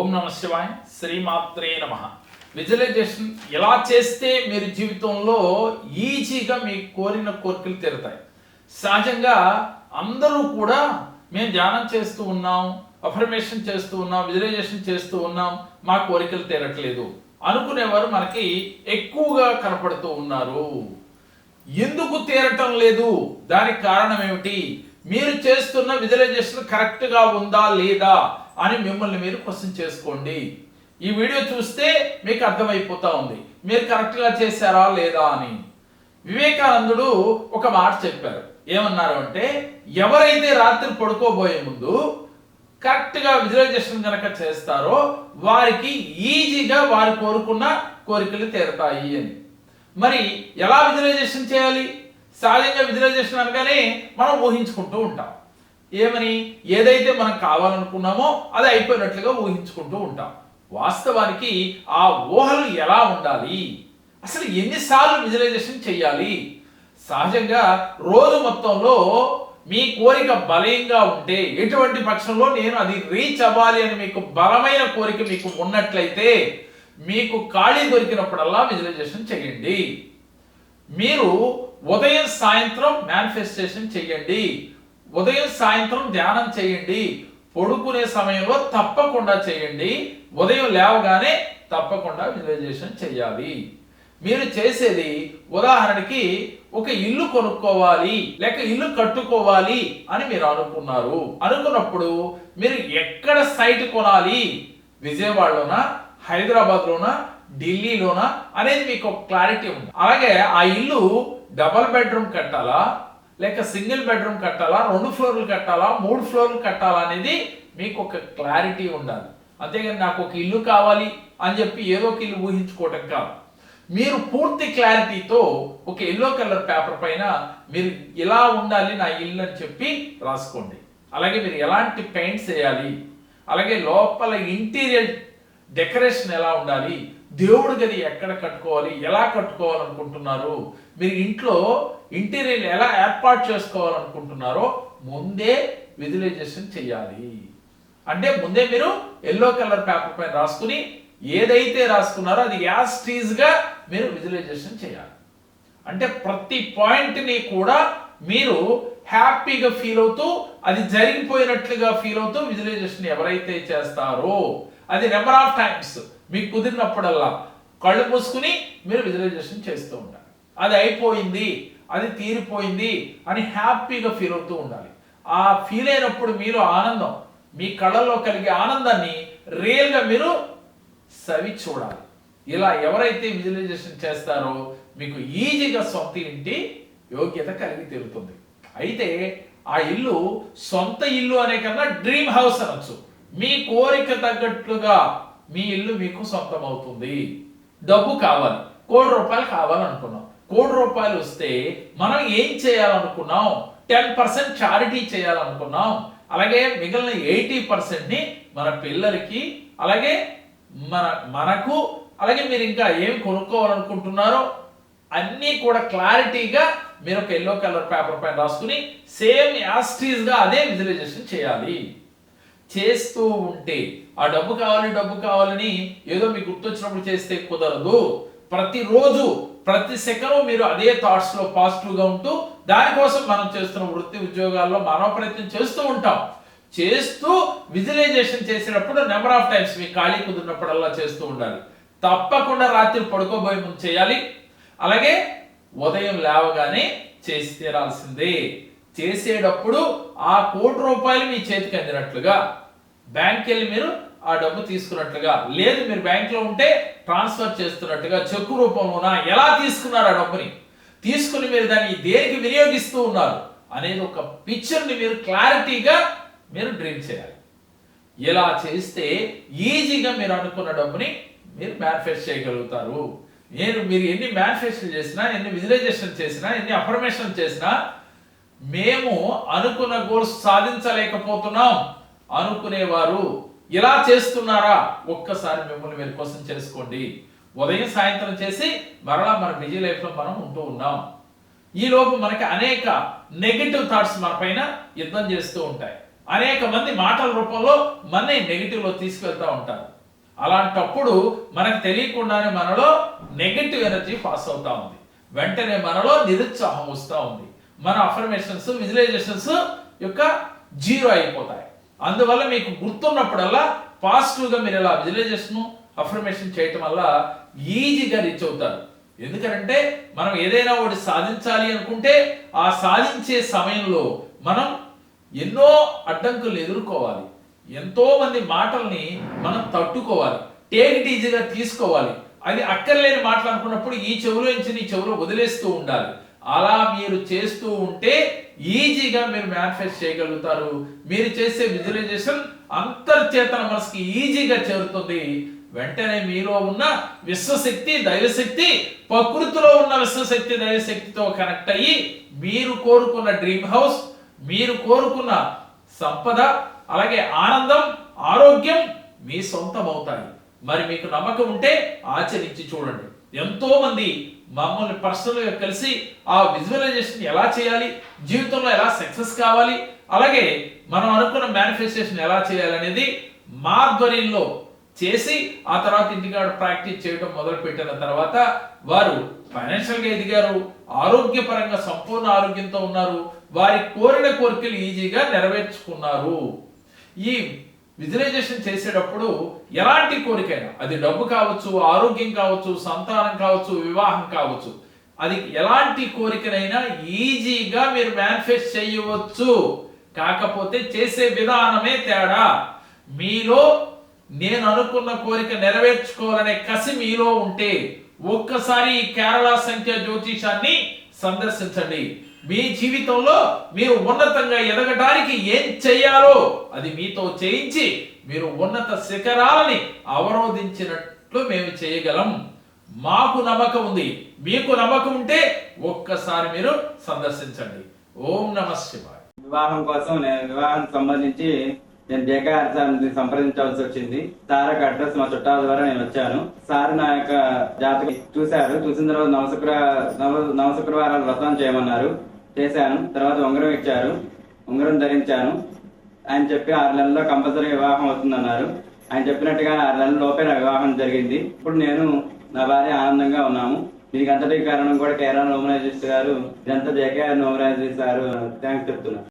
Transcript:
ఓం నమ శివాయ శ్రీమాత్రే నమ. విజువలైజేషన్ ఎలా చేస్తే మీరు జీవితంలో ఈజీగా మీ కోరిన కోరికలు తీరుతాయి? సహజంగా అందరూ కూడా మేము ధ్యానం చేస్తూ ఉన్నాం అఫర్మేషన్ చేస్తూ ఉన్నాం విజువలైజేషన్ చేస్తూ ఉన్నాం మా కోరికలు తీరట్లేదు. అనుకునేవారు మనకి ఎక్కువగా కనపడుతూ ఉన్నారు. ఎందుకు తీరటం లేదు? దానికి కారణం ఏమిటి? మీరు చేస్తున్న విజువలైజేషన్ కరెక్ట్గా ఉందా లేదా? అని మిమ్మల్ని మీరు క్వశ్చన్ చేసుకోండి. ఈ వీడియో చూస్తే మీకు అర్థమైపోతా ఉంది. మీరు కరెక్ట్గా చేశారా లేదా అని. వివేకానందుడు ఒక మాట చెప్పారు. ఏమన్నారు అంటే ఎవరైతే రాత్రి పడుకోబోయే ముందు కరెక్ట్గా విజువలైజేషన్ కనుక చేస్తారో వారికి ఈజీగా వారు కోరుకున్న కోరికలు తీరతాయి అని. మరి ఎలా విజువలైజేషన్ చేయాలి? సహజంగా విజువలైజేషన్ అనగానే మనం ఊహించుకుంటూ ఉంటాం. ఏమని? ఏదైతే మనం కావాలనుకున్నామో అది అయిపోయినట్లుగా ఊహించుకుంటూ ఉంటాం. వాస్తవానికి ఆ ఊహలు ఎలా ఉండాలి? అసలు ఎన్నిసార్లు విజువలైజేషన్ చేయాలి సహజంగా రోజు మొత్తంలో మీ కోరిక బలంగా ఉంటే ఎటువంటి పక్షంలో నేను అది రీచ్ అవ్వాలి అని మీకు బలమైన కోరిక మీకు ఉన్నట్లయితే మీకు ఖాళీ దొరికినప్పుడల్లా విజువలైజేషన్ చేయండి మీరు ఉదయం సాయంత్రం మేనిఫెస్టేషన్ చేయండి ఉదయం సాయంత్రం ధ్యానం చేయండి. పడుకునే సమయంలో తప్పకుండా చేయండి. ఉదయం లేవగానే తప్పకుండా విజువలైజేషన్ చేయాలి. మీరు చేసేది ఉదాహరణకి ఒక ఇల్లు కొనుక్కోవాలి లేక ఇల్లు కట్టుకోవాలి అని మీరు అనుకున్నారు. అనుకున్నప్పుడు మీరు ఎక్కడ సైట్ కొనాలి? విజయవాడలోనా హైదరాబాద్లోనా ఢిల్లీలోనా అనేది మీకు ఒక క్లారిటీ ఉంది అలాగే ఆ ఇల్లు డబల్ బెడ్రూమ్ కట్టాలా? లేక సింగిల్ బెడ్రూమ్ కట్టాలా రెండు ఫ్లోర్లు కట్టాలా మూడు ఫ్లోర్లు కట్టాలా అనేది మీకు ఒక క్లారిటీ ఉండాలి. అంతేగాని నాకు ఒక ఇల్లు కావాలి అని చెప్పి ఏదో ఒక ఇల్లు ఊహించుకోవటం కాదు. మీరు పూర్తి క్లారిటీతో ఒక ఎల్లో కలర్ పేపర్ పైన మీరు ఇలా ఉండాలి నా ఇల్లు అని చెప్పి రాసుకోండి. అలాగే మీరు ఎలాంటి పెయింట్స్ వేయాలి అలాగే లోపల ఇంటీరియర్ డెకరేషన్ ఎలా ఉండాలి దేవుడి గది ఎక్కడ కట్టుకోవాలి ఎలా కట్టుకోవాలనుకుంటున్నారు మీరు ఇంట్లో ఇంటీరియర్ ఎలా ఏర్పాటు చేసుకోవాలనుకుంటున్నారో ముందే విజువలైజేషన్ చేయాలి అంటే ముందే మీరు ఎల్లో కలర్ పేపర్ పైన రాసుకుని ఏదైతే రాసుకున్నారో అది యాజ్గా మీరు విజువలైజేషన్ చేయాలి అంటే ప్రతి పాయింట్ని కూడా మీరు హ్యాపీగా ఫీల్ అవుతూ అది జరిగిపోయినట్లుగా ఫీల్ అవుతూ విజువలైజేషన్ ఎవరైతే చేస్తారో అది నెంబర్ ఆఫ్ టైమ్స్. మీకు కుదిరినప్పుడల్లా కళ్ళు మూసుకుని మీరు విజువలైజేషన్ చేస్తూ ఉండాలి. అది అయిపోయింది అది తీరిపోయింది అని హ్యాపీగా ఫీల్ అవుతూ ఉండాలి. ఆ ఫీల్ అయినప్పుడు మీలో ఆనందం మీ కళ్ళల్లో కలిగే ఆనందాన్ని రియల్గా మీరు సవి చూడాలి. ఇలా ఎవరైతే విజువలైజేషన్ చేస్తారో మీకు ఈజీగా సొంత ఇంటి యోగ్యత కలిగి తీరుతుంది. అయితే ఆ ఇల్లు సొంత ఇల్లు అనే కన్నా డ్రీమ్ హౌస్ అనొచ్చు. మీ కోరిక తగ్గట్లుగా మీ ఇల్లు మీకు సొంతం అవుతుంది డబ్బు కావాలి. కోటి రూపాయలు కావాలనుకున్నాం. కోటి రూపాయలు వస్తే మనం ఏం చేయాలనుకున్నాం? టెన్ పర్సెంట్ చారిటీ చేయాలనుకున్నాం. అలాగే మిగిలిన ఎయిటీ పర్సెంట్ని మన పిల్లలకి అలాగే మన మనకు అలాగే మీరు ఇంకా ఏమి కొనుక్కోవాలనుకుంటున్నారో అన్నీ కూడా క్లారిటీగా మీరు ఒక ఎల్లో కలర్ పేపర్ పైన రాసుకుని సేమ్ యాస్ట్రీస్గా అదే విజువలైజేషన్ చేయాలి. చేస్తూ ఉంటే ఆ డబ్బు కావాలి డబ్బు కావాలని ఏదో మీకు గుర్తొచ్చినప్పుడు చేస్తే కుదరదు. ప్రతిరోజు ప్రతి సెకండ్ మీరు అదే థాట్స్లో పాజిటివ్గా ఉంటూ దానికోసం మనం చేస్తున్న వృత్తి ఉద్యోగాల్లో మనం ప్రయత్నం చేస్తూ ఉంటాం. చేస్తూ విజువలైజేషన్ చేసేటప్పుడు నెంబర్ ఆఫ్ టైమ్స్ మీ ఖాళీ కుదిరినప్పుడల్లా చేస్తూ ఉండాలి. తప్పకుండా రాత్రి పడుకోబోయే ముందు చేయాలి. అలాగే ఉదయం లేవగానే చేసి తీరాల్సిందే. చేసేటప్పుడు ఆ కోటి రూపాయలు మీ చేతికి అందినట్లుగా బ్యాంక్ వెళ్ళి మీరు ఆ డబ్బు తీసుకున్నట్లుగా. లేదు మీరు బ్యాంక్లో ఉంటే ట్రాన్స్ఫర్ చేస్తున్నట్టుగా చెక్కు రూపంలోన ఎలా తీసుకున్నారు ఆ డబ్బుని? తీసుకుని మీరు దాన్ని దేనికి వినియోగిస్తూ ఉన్నారు? అనేది ఒక పిక్చర్ని మీరు క్లారిటీగా మీరు డ్రీమ్ చేయాలి. ఇలా చేస్తే ఈజీగా మీరు అనుకున్న డబ్బుని మీరు మేనిఫెస్ట్ చేయగలుగుతారు. నేను మీరు ఎన్ని మేనిఫెస్ట్ చేసినా ఎన్ని విజువలైజేషన్ చేసినా ఎన్ని అఫర్మేషన్ చేసినా మేము అనుకున్న గోల్స్ సాధించలేకపోతున్నాం. అనుకునేవారు ఇలా చేస్తున్నారా? ఒక్కసారి మిమ్మల్ని మీరు క్వశ్చన్ చేసుకోండి. ఉదయం సాయంత్రం చేసి మరలా మన బిజీ లైఫ్లో మనం ఉంటూ ఉన్నాం. ఈలోపు మనకి అనేక నెగిటివ్ థాట్స్ మన పైన యుద్ధం చేస్తూ ఉంటాయి. అనేక మంది మాటల రూపంలో మనని నెగిటివ్లో తీసుకెళ్తూ ఉంటారు. అలాంటప్పుడు మనకు తెలియకుండానే మనలో నెగటివ్ ఎనర్జీ పాస్ అవుతా ఉంది. వెంటనే మనలో నిరుత్సాహం వస్తూ ఉంది. మన అఫర్మేషన్స్ విజువలైజేషన్స్ యొక్క జీరో అయిపోతాయి. అందువల్ల మీకు గుర్తున్నప్పుడల్లా పాజిటివ్గా మీరు ఇలా విజువలైజేషన్ అఫర్మేషన్ చేయటం వల్ల ఈజీగా రీచ్ అవుతారు. ఎందుకంటే మనం ఏదైనా ఒకటి సాధించాలి అనుకుంటే ఆ సాధించే సమయంలో మనం ఎన్నో అడ్డంకులు ఎదుర్కోవాలి. ఎంతో మంది మాటల్ని మనం తట్టుకోవాలి. టేక్ ఇట్ ఈజీగా తీసుకోవాలి. అది అక్కర్లేని మాటలు అనుకున్నప్పుడు ఈ చెవులో నుంచి నీ చెవులో వదిలేస్తూ ఉండాలి. అలా మీరు చేస్తూ ఉంటే ఈజీగా మీరు మేనిఫెస్ట్ చేయగలుగుతారు. మీరు చేసే విజువలైజేషన్ అంతర్చేతన మనసుకి ఈజీగా చేరుతుంది. వెంటనే మీలో ఉన్న విశ్వశక్తి దైవశక్తి ప్రకృతిలో ఉన్న విశ్వశక్తి దైవశక్తితో కనెక్ట్ అయ్యి మీరు కోరుకున్న డ్రీమ్ హౌస్ మీరు కోరుకున్న సంపద అలాగే ఆనందం ఆరోగ్యం మీ సొంతం అవుతాయి. మరి మీకు నమ్మకం ఉంటే ఆచరించి చూడండి. ఎంతో మంది మమ్మల్ని పర్సనల్గా కలిసి ఆ విజువలైజేషన్ ఎలా చేయాలి జీవితంలో ఎలా సక్సెస్ కావాలి అలాగే మనం అనుకున్న మేనిఫెస్టేషన్ ఎలా చేయాలి అనేది మా ఆధ్వర్యంలో చేసి ఆ తర్వాత ఇంటికాడ ప్రాక్టీస్ చేయడం మొదలుపెట్టిన తర్వాత వారు ఫైనాన్షియల్గా ఎదిగారు ఆరోగ్యపరంగా సంపూర్ణ ఆరోగ్యంతో ఉన్నారు వారి కోరిన కోరికలు ఈజీగా నెరవేర్చుకున్నారు. ఈ విజువలైజేషన్ చేసేటప్పుడు ఎలాంటి కోరికైనా అది డబ్బు కావచ్చు ఆరోగ్యం కావచ్చు సంతానం కావచ్చు వివాహం కావచ్చు అది ఎలాంటి కోరికనైనా ఈజీగా మీరు మేనిఫెస్ట్ చేయవచ్చు. కాకపోతే చేసే విధానమే తేడా. మీలో నేను అనుకున్న కోరిక నెరవేర్చుకోవాలనే కసి మీలో ఉంటే ఒక్కసారి ఈ కేరళ సంఖ్య జ్యోతిషాన్ని సందర్శించండి. మీ జీవితంలో మీరు ఉన్నతంగా ఎదగటానికి ఏం చేయాలో అది మీతో చేయించి మీరు ఉన్నత శిఖరాలని అవరోధించినట్లు మేము చేయగలం. మాకు నమ్మకం ఉంది. మీకు నమ్మకం ఉంటే ఒక్కసారి మీరు సందర్శించండి. ఓం నమ శివాయ. వివాహం కోసం నేను వివాహం సంబంధించి నేను జేకేఆర్ సార్ సంప్రదించాల్సి వచ్చింది. సార్ యొక్క అడ్రస్ మా చుట్టాల ద్వారా నేను వచ్చాను. సార్ నా యొక్క జాతకం చూశారు. చూసిన తర్వాత నవశుక్ర నవ నవశుక్రవారాలు వ్రతం చేయమన్నారు. చేశాను తర్వాత ఉంగరం ఇచ్చారు. ఉంగరం ధరించాను. ఆయన చెప్పి ఆరు నెలల్లో కంపల్సరీ వివాహం అవుతుందన్నారు. ఆయన చెప్పినట్టుగా ఆరు నెలల లోపే నా వివాహం జరిగింది. ఇప్పుడు నేను నా భార్య ఆనందంగా ఉన్నాము. దీనికి అంతటి కారణం కూడా కేరళ నోమరాజేష్ గారు. ఇదంతా జేకేఆర్ నోమరాజేష్ గారు థ్యాంక్స్ చెప్తున్నాను